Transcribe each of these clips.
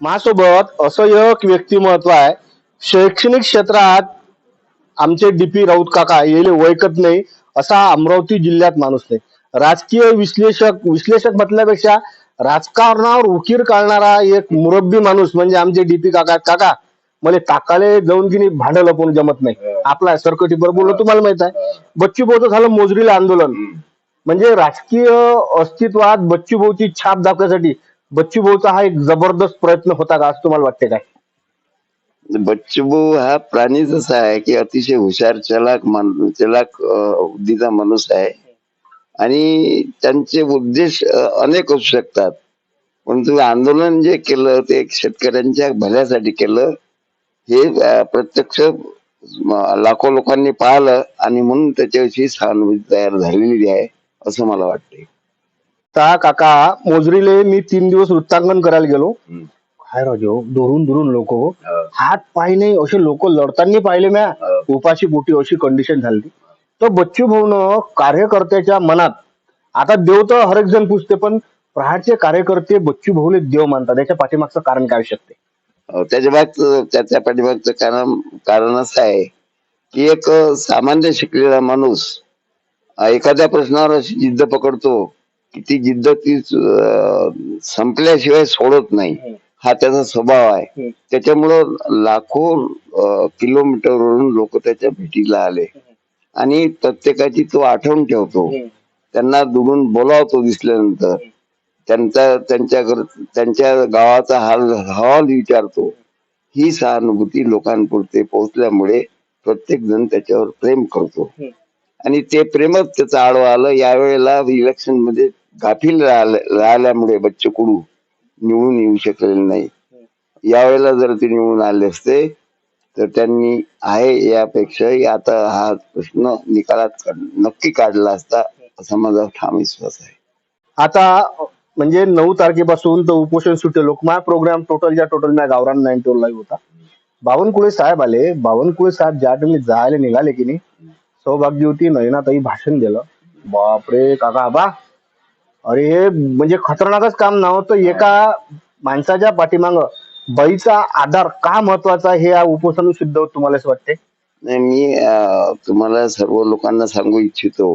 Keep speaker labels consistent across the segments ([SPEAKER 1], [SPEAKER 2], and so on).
[SPEAKER 1] माझ्यासोबत असं एक व्यक्तिमत्व आहे. शैक्षणिक क्षेत्रात आमचे डीपी राऊत काका येले ओळखत नाही असा अमरावती जिल्ह्यात माणूस नाही. राजकीय विश्लेषक विश्लेषक म्हटल्यापेक्षा राजकारणावर उकीर काढणारा एक मुरब्बी माणूस म्हणजे आमचे डीपी काका. काका मला ताकाले जाऊन की नाही भांडं लपवून जमत नाही. आपला सरकटी बरोबर तुम्हाला माहीत आहे. बच्चू भाऊचं झालं मोजरीला आंदोलन. म्हणजे राजकीय अस्तित्वात बच्चू भाऊची छाप दाखवण्यासाठी बच्चू भाऊचा हा एक जबरदस्त प्रयत्न होता का असं तुम्हाला वाटते काय
[SPEAKER 2] बच्चूभाऊ हा प्राणीच असा आहे की अतिशय हुशार चलाक मान- चलाक बुद्धीचा माणूस आहे. आणि त्यांचे उद्देश अनेक असू शकतात. परंतु आंदोलन जे केलं ते शेतकऱ्यांच्या भल्यासाठी केलं हे प्रत्यक्ष लाखो लोकांनी पाहिलं आणि म्हणून त्याच्याविषयी सहानुभूती तयार झालेली आहे असं मला वाटते
[SPEAKER 1] ता काका मोजरीले मी तीन दिवस वृत्तांकन करायला गेलो. काय राजो दुरून दुरून लोक हात पाय नाही असे लोक लढताना पाहिले म्या. उपाशी पोटी अशी कंडिशन झाली. तर बच्चू भाऊन कार्यकर्त्याच्या मनात आता देव तर हर एक जण पुसते पण प्रहारचे कार्यकर्ते बच्चू भाऊले देव मानतात. त्याच्या पाठीमागचं कारण काय असू शकते?
[SPEAKER 2] त्याच्या मागचं त्याच्या पाठीमागचं कारण कारण असं आहे की एक सामान्य शिकलेला माणूस एखाद्या प्रश्नावर अशी जिद्द पकडतो ती जिद्द ती संपल्याशिवाय सोडत नाही. हा त्याचा स्वभाव आहे. त्याच्यामुळं लाखो किलोमीटरवरून लोक त्याच्या भेटीला आले. आणि प्रत्येकाची तो आठवण ठेवतो. त्यांना दुरून बोलावतो दिसल्यानंतर. त्यांचा त्यांच्या घर त्यांच्या गावाचा हाल हवाल विचारतो. ही सहानुभूती लोकांपुरते पोहोचल्यामुळे प्रत्येक जण त्याच्यावर प्रेम करतो. आणि ते प्रेमच त्याचं आडवं आलं. यावेळेला इलेक्शनमध्ये गाफील राहिल्यामुळे बच्चे कडू निवडून येऊ शकलेले नाही. यावेळेला जर ते निवडून आले असते तर त्यांनी आहे यापेक्षाही आता हा प्रश्न निकालात नक्की काढला असता असा माझा ठाम विश्वास आहे.
[SPEAKER 1] आता म्हणजे नऊ तारखेपासून तर उपोषण सुटे लोकमाय प्रोग्राम टोटलच्या टोटल ना गावरान नाईन लाईव्ह होता. बावनकुळे साहेब आले. बावनकुळे साहेब ज्या टाइमला जायला निघाले की नाही सौभाग्यवती नयनाताई भाषण दिलं. बापरे काका बा अरे हे म्हणजे खतरनाकच काम नव्हतं एका माणसाच्या पाठीमाग बाईचा आधार का महत्त्वाचा हे या उपोषण सिद्ध होत तुम्हाला असं वाटते
[SPEAKER 2] नाही मी अं, तुम्हाला सर्व लोकांना सांगू इच्छितो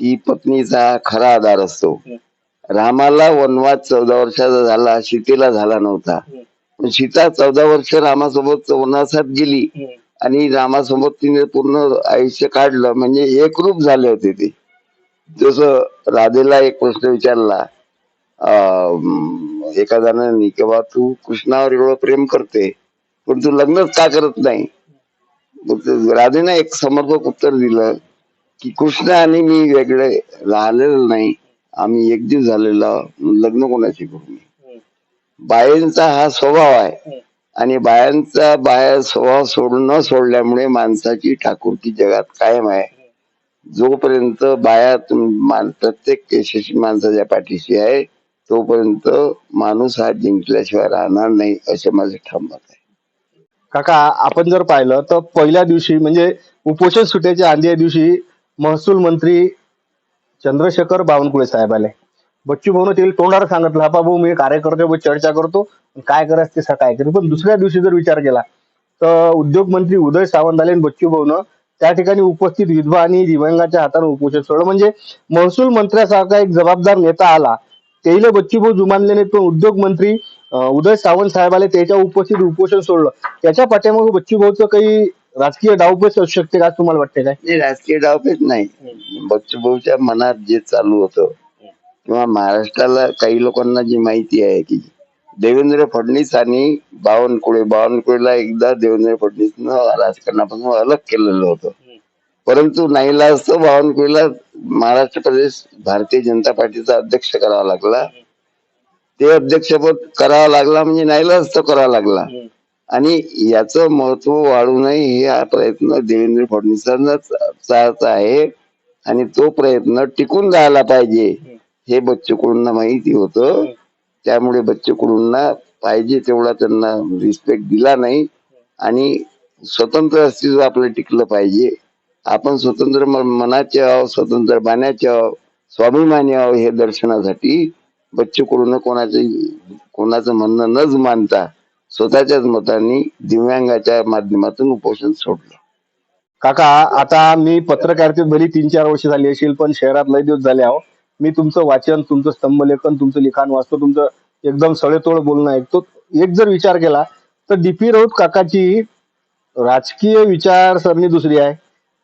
[SPEAKER 2] की पत्नीचा हा खरा आधार असतो. रामाला वनवास चौदा वर्षाचा झाला सीतेला झाला नव्हता. पण सीता चौदा वर्ष रामासोबत वनवासात गेली आणि रामासोबत तिने पूर्ण आयुष्य काढलं म्हणजे एकरूप झाले होते ते. जसं राधेला एक प्रश्न विचारला एका जणांनी की बा तू कृष्णावर एवढं प्रेम करते पण तू लग्नच का करत नाही? मग राधेनं एक समर्पक उत्तर दिलं की कृष्ण आणि मी वेगळे राहिलेलं नाही आम्ही एक दिवस झालेला लग्न कोणाशी करू नये. बायांचा हा स्वभाव आहे आणि बायांचा बाया स्वभाव सोडून न सोडल्यामुळे माणसाची ठाकूरकी जगात कायम आहे. जोपर्यंत बाया तुम- मान- प्रत्येक यशस्वी माणसाच्या पाठीशी आहे तोपर्यंत माणूस हा जिंकल्याशिवाय राहणार नाही असं माझं ठाम मत आहे.
[SPEAKER 1] काका आपण जर पाहिलं तर पहिल्या दिवशी म्हणजे उपोषण सुट्याच्या आदल्या दिवशी महसूल मंत्री चंद्रशेखर बावनकुळे साहेब आले. बच्चू भाऊन ते तोंडावर सांगितलं हा भाऊ मी कार्यकर्ते चर्चा करतो काय करायचं ते सकाळी. करू पण दुसऱ्या दिवशी जर विचार केला तर उद्योग मंत्री उदय सावंत आले आणि बच्चू भाऊन त्या ठिकाणी उपस्थित विधवा आणि दिव्यांगाच्या हाताने उपोषण. सोडलं म्हणजे महसूल मंत्र्यासारखा एक जबाबदार नेता आला. त्याला बच्चूभाऊ जुमानले नाही पण उद्योग मंत्री उदय सावंत साहेबाला त्याच्या उपस्थित उपोषण सोडलं. त्याच्या पाठ्यामागे बच्चूभाऊचं काही राजकीय डावपेच असू शकते का तुम्हाला वाटते काय?
[SPEAKER 2] राजकीय डावपेच नाही. बच्चूभाऊच्या मनात जे चालू होतं किंवा महाराष्ट्राला काही लोकांना जी माहिती आहे की देवेंद्र फडणवीस आणि बावनकुळे बावनकुळेला एकदा देवेंद्र फडणवीसनं राजकारणापासून अलग केलेलं होतं. परंतु नाहीला असतं बावनकुळेला महाराष्ट्र प्रदेश भारतीय जनता पार्टीचा अध्यक्ष करावा लागला. ते अध्यक्षपद करावा लागला म्हणजे नाहीला असतं करावा लागला. आणि याचं महत्त्व वाढू नये हे हा प्रयत्न देवेंद्र फडणवीसांचाच आहे. आणि तो प्रयत्न टिकून राहायला पाहिजे हे बच्चू कडूंना माहिती होतं. त्यामुळे बच्चूकडूंना पाहिजे तेवढा त्यांना रिस्पेक्ट दिला नाही. आणि स्वतंत्र अस्तित्व आपलं टिकलं पाहिजे. आपण स्वतंत्र मनाचे आहो स्वतंत्र बाण्याचे आहो स्वाभिमानी आहो हे दर्शनासाठी बच्चू कडून कोणाचे कोणाचं म्हणणं नच मानता स्वतःच्याच मतांनी दिव्यांगाच्या माध्यमातून उपोषण सोडलं.
[SPEAKER 1] काका आता मी पत्रकारितेत भली तीन चार वर्ष झाली असेल पण शहरात लय दिवस झाले आहो. मी तुमचं वाचन तुमचं स्तंभलेखन तुमचं लिखाण वाचतो तुमचं एकदम सडेतोड बोलणं ऐकतो. एक जर विचार केला तर डीपी राऊत काकाची राजकीय विचारसरणी दुसरी आहे.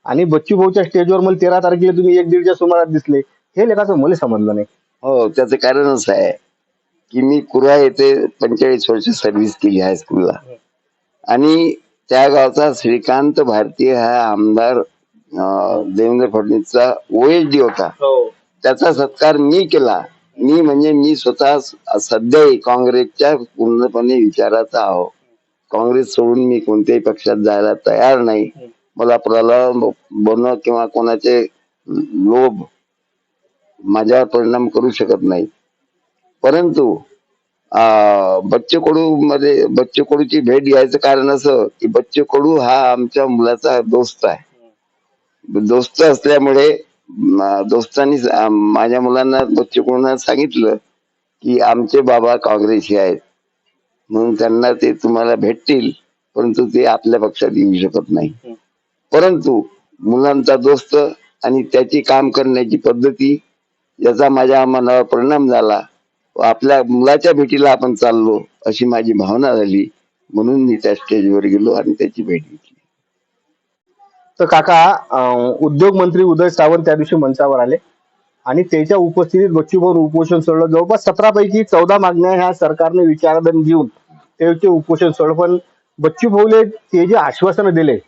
[SPEAKER 1] आणि बच्चू भाऊच्या स्टेजवर मला तेरा तारखेला तुम्ही एक दीडच्या सुमारात दिसले. हे लेखाचं मला समजलं नाही.
[SPEAKER 2] हो त्याचं कारण असं आहे की मी कुऱ्हा येथे पंचेचाळीस वर्ष सर्व्हिस केली हायस्कूलला आणि त्या गावचा श्रीकांत भारती हा आमदार देवेंद्र फडणवीसचा ओएसडी होता. त्याचा सत्कार मी केला. मी म्हणजे मी स्वतः सध्या काँग्रेसच्या पूर्णपणे विचाराचा आहो काँग्रेस सोडून मी कोणत्याही पक्षात जायला तयार नाही. मला प्रलोभ बनव किंवा कोणाचे लोभ माझ्यावर परिणाम करू शकत नाही. परंतु अं, कडू मध्ये बच्चे कडूची भेट घ्यायचं कारण असं की बच्चू कडू हा आमच्या मुलाचा दोस्त आहे. दोस्त असल्यामुळे दोस्तांनी माझ्या मुलांना बच्चू कडूंना सांगितलं की आमचे बाबा काँग्रेसी आहेत. म्हणून त्यांना ते तुम्हाला भेटतील परंतु ते आपल्या पक्षात येऊ शकत नाही. परंतु मुलांचा दोस्त आणि त्याची काम करण्याची पद्धती याचा माझ्या मनावर परिणाम झाला. व आपल्या मुलाच्या भेटीला आपण चाललो अशी माझी भावना झाली. म्हणून मी त्या स्टेजवर गेलो आणि त्याची भेट घेतली.
[SPEAKER 1] तर काका उद्योग मंत्री उदय सावंत त्या दिवशी मंचावर आले. आणि त्याच्या उपस्थितीत बच्चूभाऊ उपोषण सोडलं. जवळपास सतरा पैकी चौदा मागण्या ह्या सरकारने विचारधन घेऊन त्याचे उपोषण सोडलं. पण बच्चू भाऊले ते जे आश्वासनं दिले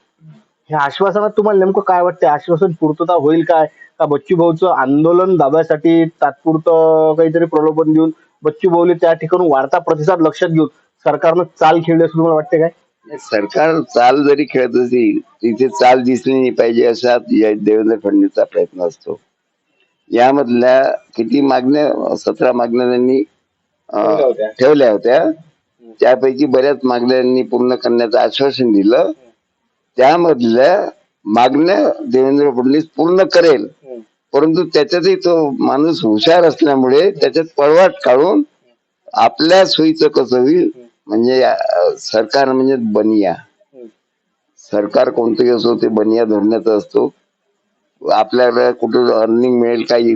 [SPEAKER 1] ह्या आश्वासनात तुम्हाला नेमकं काय वाटते आश्वासन पूर्तता होईल काय? का बच्चू भाऊचं आंदोलन दाब्यासाठी तात्पुरतं काहीतरी प्रलोभन देऊन बच्चू भाऊले त्या ठिकाणी वाढता प्रतिसाद लक्षात घेऊन सरकारनं चाल खेळली असं तुम्हाला वाटते काय?
[SPEAKER 2] सरकार चाल जरी खेळत असेल तिथे चाल दिसली नाही पाहिजे असा देवेंद्र फडणवीसचा प्रयत्न असतो. यामधल्या किती मागण्या सतरा मागण्या त्यांनी अं,
[SPEAKER 1] ठेवल्या होत्या.
[SPEAKER 2] ठेवल्या होत्या. त्यापैकी बऱ्याच मागण्यांनी पूर्ण करण्याचं आश्वासन दिलं. त्यामधल्या मागण्या देवेंद्र फडणवीस पूर्ण करेल. परंतु त्याच्यातही तो माणूस हुशार असल्यामुळे त्याच्यात पळवाट काढून आपल्या सोयीचं कसं होईल म्हणजे सरकार म्हणजे बनिया. सरकार कोणतंही असो ते बनिया धरण्याचा असतो. आपल्याला कुठं अर्निंग मिळेल काही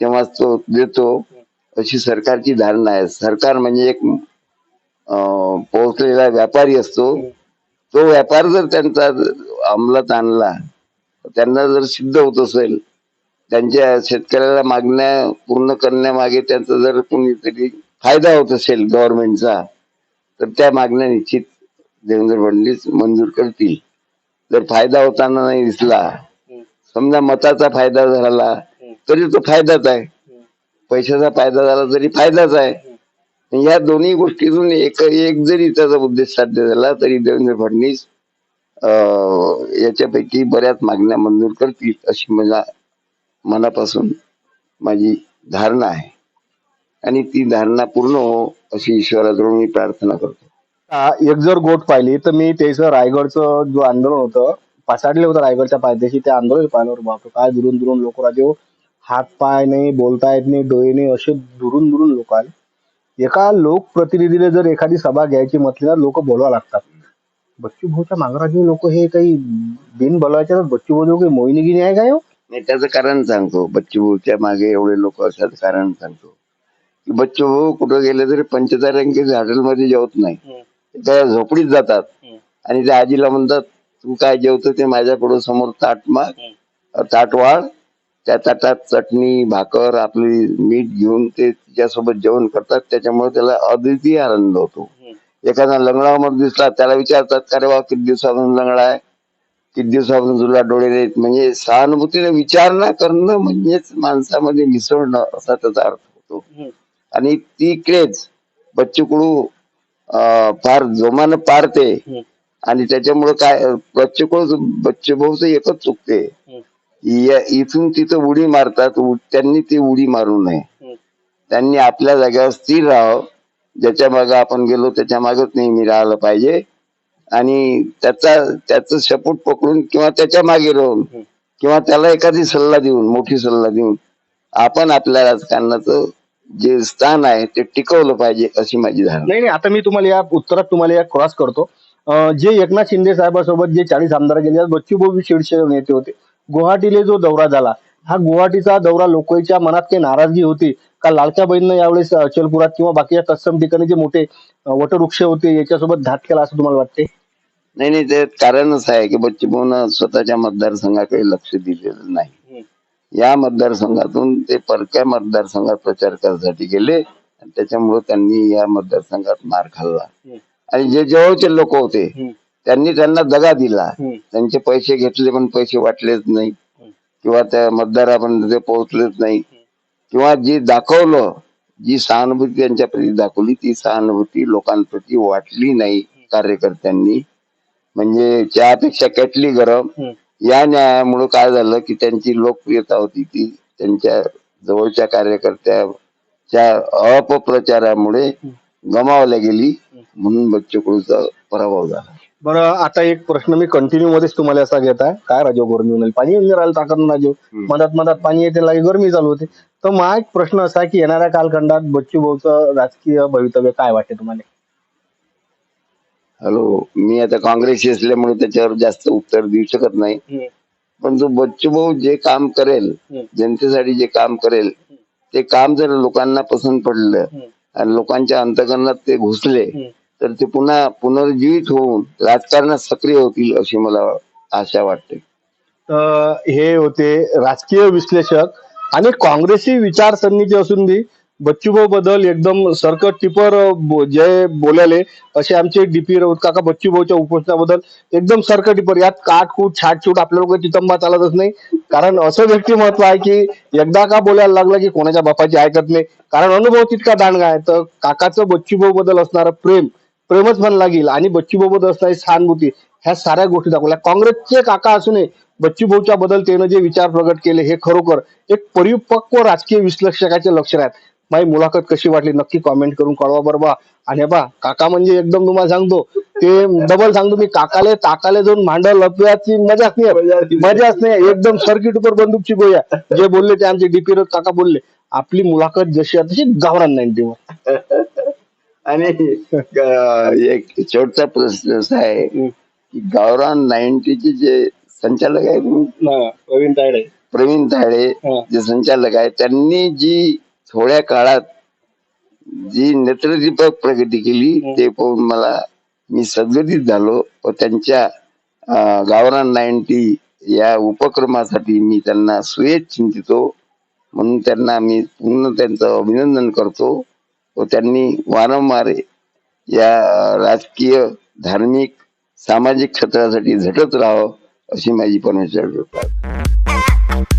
[SPEAKER 2] तेव्हाच तो देतो. अशी सरकारची धारणा आहे. सरकार म्हणजे एक पोहोचलेला व्यापारी असतो. तो व्यापार जर त्यांचा अंमलात आणला त्यांना जर सिद्ध होत असेल त्यांच्या शेतकऱ्याला मागण्या पूर्ण करण्यामागे त्यांचा जर कोणीतरी फायदा होत असेल गव्हर्नमेंटचा तर त्या मागण्या निश्चित देवेंद्र फडणवीस मंजूर करतील. जर फायदा होताना नाही दिसला समजा मताचा फायदा झाला तरी तो फायदाच आहे. पैशाचा फायदा झाला तरी फायदाच आहे. या दोन्ही गोष्टीतून एक एक जरी त्याचा उद्देश साध्य झाला तरी देवेंद्र फडणवीस याच्यापैकी बऱ्याच मागण्या मंजूर करतील अशी मला मनापासून माझी धारणा आहे. आणि ती धारणा पूर्ण हो अशी ईश्वराजवळ मी प्रार्थना करतो.
[SPEAKER 1] आ, एक जर गोट पाहिली तर मी त्याचं रायगडचं जो आंदोलन होतं पासाडलं होतं रायगडच्या पायथ्याशी ते आंदोलन पाहिल्यावर बाप काय दुरून दुरून लोक राजे हो. हात पाय नाही बोलता येत नाही डोळे नाही असे दुरून दुरून लोक आले एका लोकप्रतिनिधीने जर एखादी सभा घ्यायची म्हटली ना लोक बोलवा लागतात. बच्चू भाऊच्या मागराजे लोक हे काही बिन बोलवायचे ना बच्चू भाऊ काही मोहिनी गिनी आहे काय हो?
[SPEAKER 2] नाही त्याचं कारण सांगतो. बच्चू भाऊच्या मागे एवढे लोक असतात कारण सांगतो. बच्चू भाऊ कुठं गेले तरी पंचतारांकीच्या हॉटेलमध्ये जेवत नाही. त्या झोपडीत जातात. आणि त्या आजीला म्हणतात तू काय जेवतो? ते माझ्या पुढे समोर ताट माग. ताट वाढ. त्या ताटात चटणी भाकर आपली मीठ घेऊन ते तिच्यासोबत जेवण करतात. त्याच्यामुळे त्याला अद्वितीय आनंद होतो. एखादा लंगडामध्ये दिसला त्याला विचारतात का रे बा किती दिवसापासून लंगडा आहे? किती दिवसापासून तुला डोळे नाहीत म्हणजे सहानुभूतीने विचारणा करणं म्हणजेच माणसामध्ये मिसळणं असा त्याचा अर्थ होतो. आणि ती क्रेज बच्चू कडू अं, फार जोमानं पारते आणि त्याच्यामुळे काय बच्चू कडू बच्चू भाऊच एकच चुकते या- इथून तिथं उडी मारतात त्यांनी ती उडी मारू नये. त्यांनी आपल्या जागेवर स्थिर राहावं. ज्याच्या मागे आपण गेलो त्याच्या मागच नेहमी राहिलं पाहिजे. आणि त्याचा त्याचं शपूट पकडून किंवा त्याच्यामागे राहून किंवा त्याला एखादी सल्ला देऊन मोठी सल्ला देऊन आपण आपल्या राजकारणाचं जे स्थान आहे ते टिकवलं पाहिजे अशी माझी धारणा.
[SPEAKER 1] नाही नाही आता मी तुम्हाला या उत्तरात तुम्हाला या क्रॉस करतो. अं, जे एकनाथ शिंदे साहेबांसोबत जे चाळीस आमदार गेले त्यात बच्चूभाऊ शिवसेना नेते होते. गुवाहाटीला जो दौरा झाला हा गुवाहाटीचा दौरा लोकांच्या मनात काही नाराजगी होती का? लाडक्या बहिणीनं यावेळेस अचलपुरात किंवा बाकीच्या तत्सम ठिकाणी जे मोठे अं, वटवृक्ष होते याच्यासोबत घात केला असं तुम्हाला वाटते
[SPEAKER 2] नाही नाही ते कारणच आहे की बच्चूभाऊनं स्वतःच्या मतदारसंघाकडे लक्ष दिलेलं नाही. या मतदारसंघातून ते परक्या मतदारसंघात प्रचार करण्यासाठी गेले आणि त्याच्यामुळे त्यांनी या मतदारसंघात मार खाल्ला. आणि जे जवळचे लोक होते त्यांनी त्यांना दगा दिला. त्यांचे पैसे घेतले पण पैसे वाटलेच नाही. किंवा त्या मतदारापर्यंत ते पोहोचलेच नाही. किंवा जी दाखवलं जी सहानुभूती त्यांच्याप्रती दाखवली ती सहानुभूती लोकांप्रती वाटली नाही कार्यकर्त्यांनी. म्हणजे चहापेक्षा केटली गरम. या न्यायामुळे काय झालं की त्यांची लोकप्रियता होती ती त्यांच्या जवळच्या कार्यकर्त्याच्या अपप्रचारामुळे गमावल्या गेली म्हणून बच्चू कडूचा पराभव झाला.
[SPEAKER 1] बरं आता एक प्रश्न मी कंटिन्यू मध्येच तुम्हाला असा घेत आहे. काय राजो गरमी होईल पाणी येऊन राहिलं ताकद राजो. मधात मधात पाणी येते लागे गरमी चालू होते. तर माझा एक प्रश्न असा की येणाऱ्या कालखंडात बच्चू भाऊचं राजकीय भवितव्य काय वाटते तुम्हाला?
[SPEAKER 2] हॅलो मी आता काँग्रेसी असल्यामुळे त्याच्यावर जास्त उत्तर देऊ शकत नाही. पण जो बच्चू भाऊ जे काम करेल. जनतेसाठी जे काम करेल ते काम जर लोकांना पसंत पडलं आणि लोकांच्या अंतकरणात ते घुसले तर ते पुन्हा पुनर्जीवित होऊन राजकारणात सक्रिय होतील अशी मला आशा वाटते.
[SPEAKER 1] हे होते राजकीय विश्लेषक आणि काँग्रेसी विचारसरणीचे असून बी बच्चूभाऊ बद्दल एकदम सरकट टिपर जे बोलाले असे आमचे डीपी राऊत काका बच्चूभाऊच्या उपोषणाबद्दल एकदम सरकट टिपर. यात काटकूट छाटछूट आपल्या लोक चितंबा चालतच नाही. कारण असं व्यक्तिमत्व आहे की एकदा का बोलायला लागलं की कोणाच्या बापाची ऐकत नाही. कारण अनुभव तितका दांडगा आहे. तर काकाचं बच्चूभाऊ बद्दल असणारं प्रेम प्रेमच म्हण लागेल. आणि बच्चूभाऊ बद्दल असणारी सहानुभूती ह्या साऱ्या गोष्टी दाखवल्या. काँग्रेसचे काका असूनही बच्चूभाऊच्या बद्दल त्यानं जे विचार प्रगट केले हे खरोखर एक परिपक्व राजकीय विश्लेषकाचे लक्षण आहेत. माझी मुलाखत कशी वाटली नक्की कॉमेंट करून कळवा बरं बा. आणि बा काका म्हणजे एकदम तुम्हाला सांगतो ते डबल सांगतो मी काकाले ताकाले जाऊन मांडल लपव्याची मजाच नाही. मजाच नाही. एकदम सर्किट वर बंदूकची गोया जे बोलले ते आमचे डीपी काका बोलले आपली मुलाखत जशी आहे तशी गावरान नाही तेव्हा.
[SPEAKER 2] आणि एक शेवटचा प्रश्न असा आहे की गावरान नाईन्टीचे जे संचालक आहेत
[SPEAKER 1] प्रवीण तायडे.
[SPEAKER 2] प्रवीण तायडे. जे संचालक आहेत त्यांनी जी थोड्या काळात जी नेतृत्व प्रगती केली ते पाहून मला मी सद्गतीत झालो व त्यांच्या गावरान नाईन्टी या उपक्रमासाठी मी त्यांना सुयेत चिंतितो म्हणून त्यांना मी पूर्ण त्यांचं अभिनंदन करतो व त्यांनी वारंवार या राजकीय धार्मिक सामाजिक क्षेत्रासाठी झटत राहावं अशी माझी परमेश्वर कृपा आहे.